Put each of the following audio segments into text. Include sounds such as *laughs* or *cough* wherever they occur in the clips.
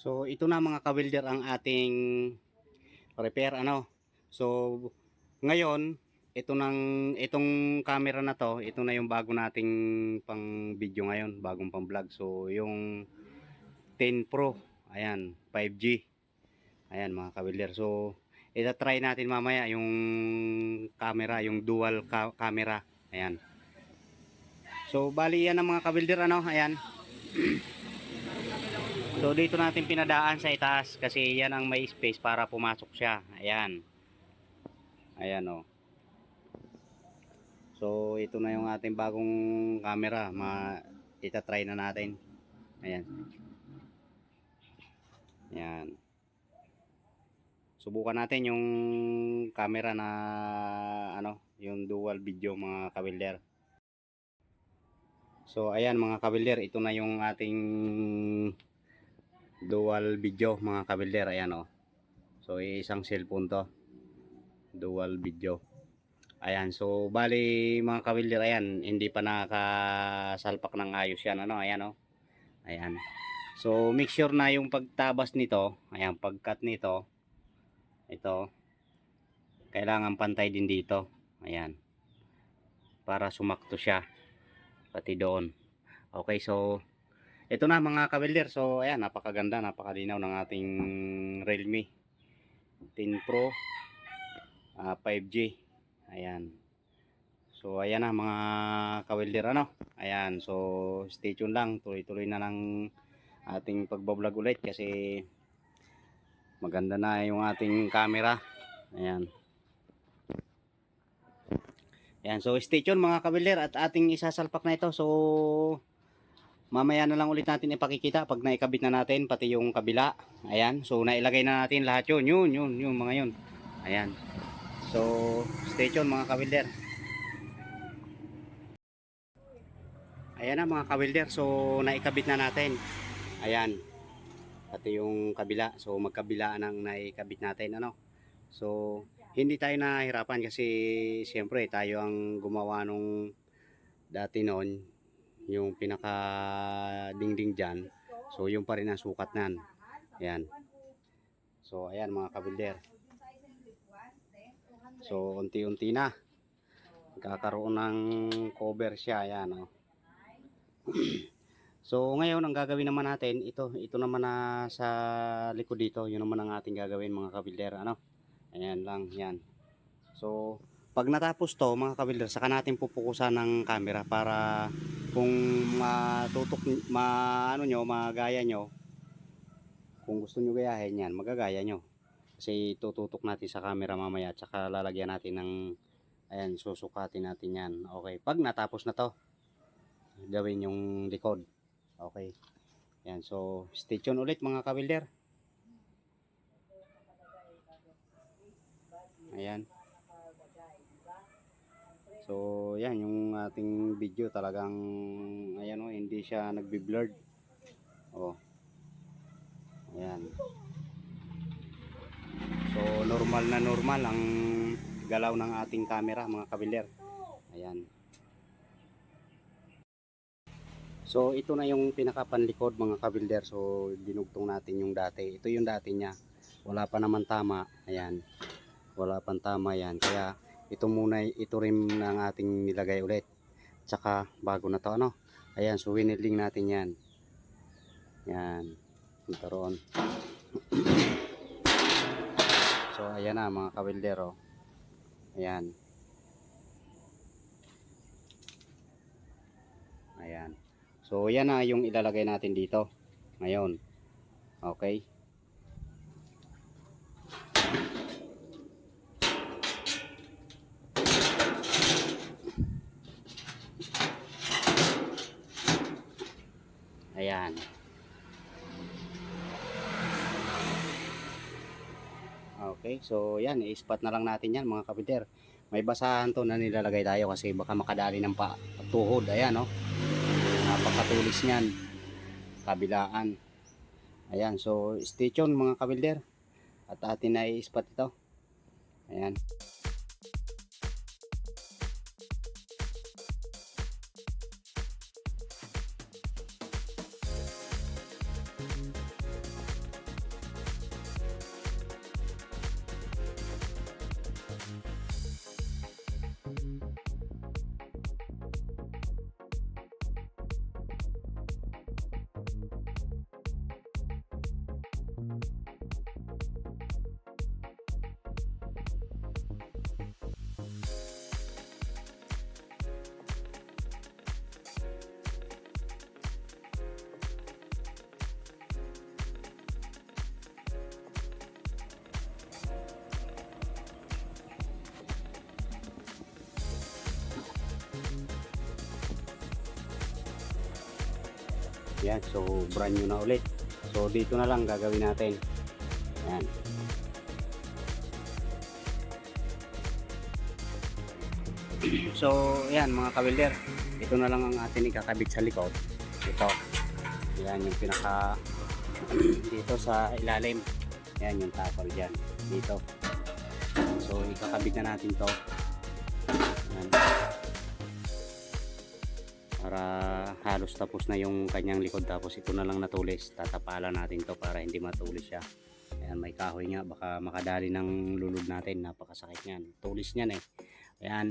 So ito na mga kawilder ang ating repair ano. So ngayon ito nang itong camera na to, ito na yung bago nating pang video ngayon, bagong pang vlog. So yung 10 Pro, ayan, 5G. Ayan mga kawilder. So ita try natin mamaya yung camera, yung dual ca- camera. Ayan. So bali yan ang mga kawilder ano, ayan. *clears throat* So dito natin pinadaan sa itaas kasi yan ang may space para pumasok siya. Ayan. Ayan oh. So ito na yung ating bagong camera. Ma itatry na natin. Ayan. Ayan. Subukan natin yung camera na ano, yung dual video mga kawilder. So ayan mga kawilder, ito na yung ating dual video mga kabilder. Ayan oh. So isang cellphone to. Dual video. Ayan so bali mga kabilder ayan hindi pa nakasalpak ng ayos yan ano? Ayan oh. Ayan. So make sure na yung pagtabas nito ayan pagkat nito ito kailangan pantay din dito. Ayan. Para sumakto siya pati doon. Okay so ito na mga kabelder. So ayan, napakaganda, napakalinaw ng ating Realme 10 Pro ah, 5G. Ayan. So ayan na mga kabelder ano. Ayan, so stay tuned lang. Tuloy-tuloy na lang ating pagbablog ulit kasi maganda na yung ating camera. Ayan. Ayan, so stay tuned mga kabelder at ating isasalpak na ito. So Mamaya na lang ulit natin ipakikita pag naikabit na natin pati yung kabila. Ayan. So nailagay na natin lahat yun. Yun, yun, yun mga yun. Ayan. So stay tuned mga kawilder. Ayan na mga kawilder. So naikabit na natin. Ayan. Pati yung kabila. So magkabilaan ang naikabit natin. Ano? So hindi tayo nahirapan kasi siyempre tayo ang gumawa nung dati noon yung pinaka dingding dyan so yung pa rin ang sukat nan ayan. So ayan mga kabilder. So unti-unti na. Kakaroon ng cover siya ayan oh. *clears throat* so ngayon ang gagawin naman natin ito ito naman na sa likod dito yun naman ang ating gagawin mga kabilder ano? Ayan lang yan. So pag natapos to mga kabilder saka natin pupukusan ng camera para kung matutok ma ano nyo magaya nyo kung gusto nyo gayahin yan magagaya nyo. Kasi tututok natin sa camera mamaya at saka lalagyan natin ng ayan susukatin natin yan. Okay pag natapos na to gawin yung likod okay. Yan so stay tuned ulit mga kabilder ayan So, yan yung ating video talagang ayan oh, hindi siya nagbi-blurred. Oh. Ayan. So, normal na normal ang galaw ng ating camera mga kabiler. Ayan. So, ito na yung pinakapanlikod mga kabilder. So, dinugtong natin yung dati. Ito yung dati niya. Wala pa naman tama. Ayan. Wala pang tama yan. Kaya, ito muna ito rin ang ating nilagay ulit. Tsaka bago na to ano? Ayan so winilding natin yan. Yan. Ito roon. *clears throat* So ayan na mga kawildero. Ayan. Ayan. So yan na yung ilalagay natin dito. Ngayon. Okay Ayan. Okay, so yan, i-spot na lang natin yan mga kapiter. May basahan to na nilalagay tayo kasi baka makadali ng pa tuhod. Ayan, no? Napakatulis niyan. Kabilaan. Ayan, so stay tuned mga kapiter. At atin na i-spot ito. Ayan. Yan, so brand new na ulit. So dito na lang gagawin natin. Yan. *clears throat* So, yan mga kawilder. Ito na lang ang atin ikakabit sa likod. Ito. Yan yung pinaka *clears throat* dito sa ilalim. Yan yung tapal dyan. Dito. So, ikakabit na natin to. Yan. Para halos tapos na yung kanyang likod. Tapos ito na lang natulis. Tatapalan natin to para hindi matulis siya. Ayan, may kahoy nga. Baka makadali ng lulod natin. Napakasakit niyan. Tulis niyan eh. Ayan.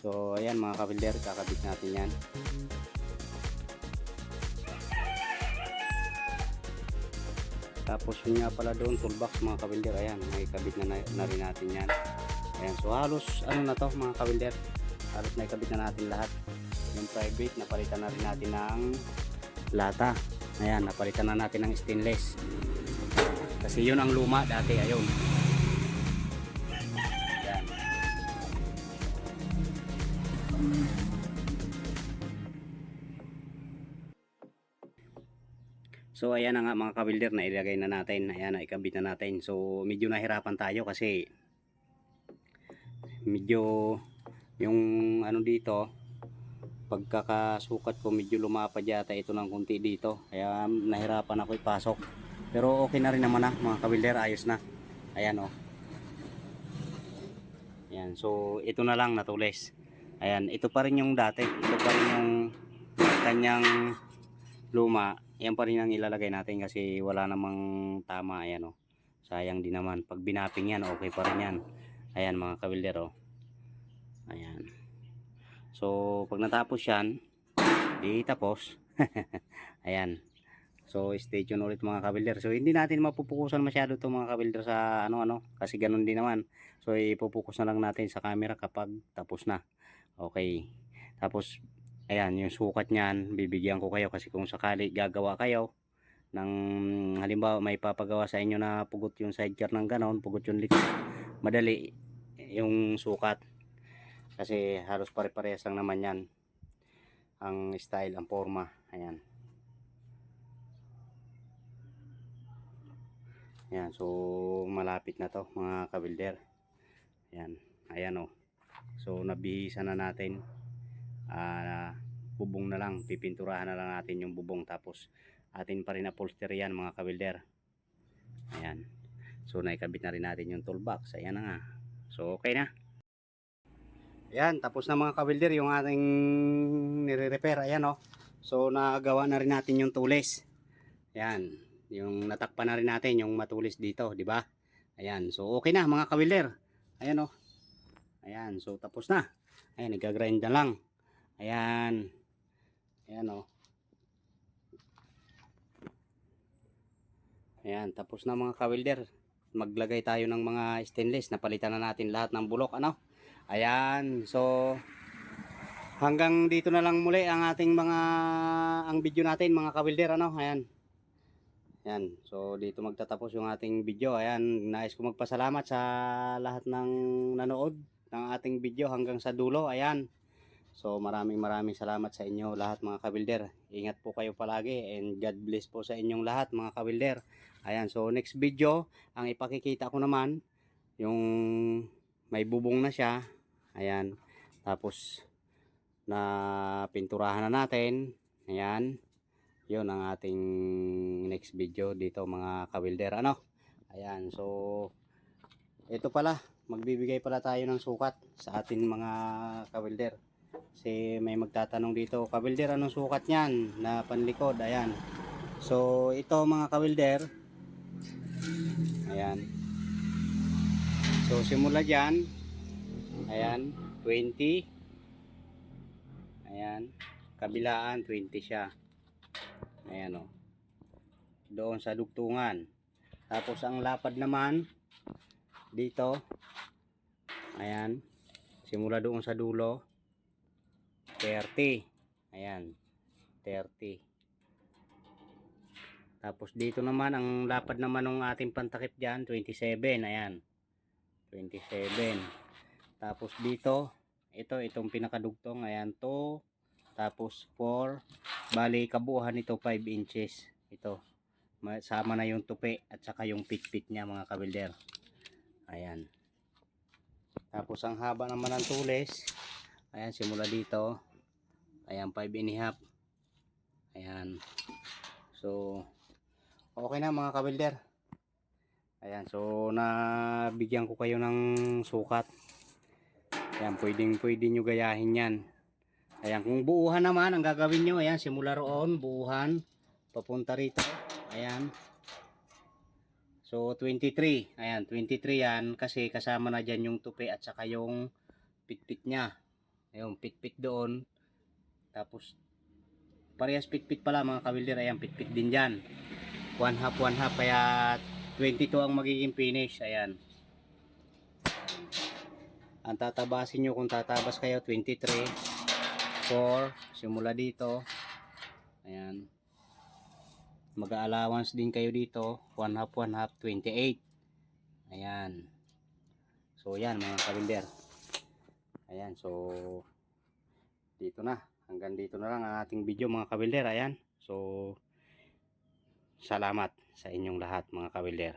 So, ayan mga kabilder, kakabit natin yan. Tapos yun nga pala doon, toolbox mga kabilder, ayan, may kabit na, na, na rin natin yan. Ayan, so halos ano na to mga kabilder, halos may kabit na natin lahat. Private, napalitan na rin natin ng lata. Ayan, napalitan na natin ng stainless. Kasi yun ang luma dati, ayun. Ayan. So ayan na nga mga kabilder na ilagay na natin. Ayan na ikabit na natin. So medyo nahirapan tayo kasi medyo yung ano dito pagkakasukat ko medyo lumapad yata ito ng kunti dito. Kaya nahirapan ako ipasok. Pero okay na rin naman na mga kabilder. Ayos na. Ayan o. Oh. Ayan. So ito na lang natulis. Ayan. Ito pa rin yung dati. Ito pa rin yung kanyang luma yan pa rin ang ilalagay natin kasi wala namang tama ayan oh. sayang din naman pag binapping yan okay pa rin yan ayan mga kabilder oh. ayan so pag natapos yan di tapos. *laughs* Ayan. So stay tuned ulit mga kabilder so hindi natin mapupukusan masyado to mga kabilder sa ano ano kasi ganun din naman. So ipupukus na lang natin sa camera kapag tapos na. Okay. Tapos ayan yung sukat niyan bibigyan ko kayo kasi kung sakali gagawa kayo ng halimbawa may papagawa sa inyo na pugot yung sidecar ng ganon pugot yung likod madali yung sukat kasi halos pare-parehas lang naman yan. Ang style ang forma. Ayan. Ayan so malapit na to mga kabilder ayan ayan o so nabihisa na natin. Ah bubong na lang. Pipinturahan na lang natin yung bubong tapos atin pa rin upholster yan mga kabilder ayan. So naikabit na rin natin yung toolbox. Ayan na nga. So okay na ayan tapos na mga kabilder yung ating nire-repair ayan o so nagawa na rin natin yung tulis ayan yung natakpan na rin natin yung matulis dito di ba ayan so okay na mga kabilder ayan o ayan so tapos na ayan nagagrind na lang Ayan. Ayan o. Oh. Ayan, tapos na mga kawilder. Maglagay tayo ng mga stainless. Napalitan na natin lahat ng bulok. Ano? Ayan. So, hanggang dito na lang muli ang ating mga, ang video natin mga kawilder. Ano? Ayan. Ayan. So, dito magtatapos yung ating video. Ayan. Nais ko magpasalamat sa lahat ng nanood ng ating video hanggang sa dulo. Ayan. So maraming maraming salamat sa inyo lahat mga kabilder. Ingat po kayo palagi and God bless po sa inyong lahat mga kabilder. Ayan, so next video, ang ipakikita ko naman, yung may bubong na siya. Ayan, tapos na pinturahan na natin. Ayan, yun ang ating next video dito mga kabilder. Ano? Ayan, so ito pala, magbibigay pala tayo ng sukat sa atin mga kabilder. Kasi may magtatanong dito, kabilder, anong sukat niyan na panlikod? Ayan. So, ito mga kabilder. Ayan. So, simula dyan. Ayan. 20. Ayan. Kabilaan, 20 siya. Ayan o. Doon sa dugtungan. Tapos, ang lapad naman, dito. Ayan. Simula doon sa dulo. 30. Ayan. 30. Tapos dito naman, ang lapad naman ng ating pantakip dyan, 27. Ayan. 27. Tapos dito, ito, itong pinakadugtong. Ayan, to. Tapos 4. Bali, kabuuhan nito 5 inches. Ito. Ma- Sama na yung tupi at saka yung pitpit niya mga kabilder. Ayan. Tapos ang haba naman ng tulis. Ayan, simula dito. Ayan, 5 and a half. Ayan. So, okay na mga kabilder. Ayan, so nabigyan ko kayo ng sukat. Ayan, pwedeng pwede nyo gayahin yan. Ayan, kung buuhan naman, ang gagawin nyo, ayan, simula roon, buuhan, papunta rito. Ayan. So, 23. Ayan, 23 yan, kasi kasama na dyan yung tupi at saka yung pitpit niya. Ayun, pitpit doon. Tapos, parehas pitpit pala mga kabilder. Ayan, pitpit din dyan. One half, one half. Kaya 22 ang magiging finish. Ayan. Ang tatabasin nyo kung tatabas kayo, 23. 4. Simula dito. Ayan. Mag-allowance din kayo dito. One half, one half, 28. Ayan. So, yan mga kabilder. Ayan, so dito na. Hanggang dito na lang ang ating video mga kabilder. Ayan. So salamat sa inyong lahat mga kabilder.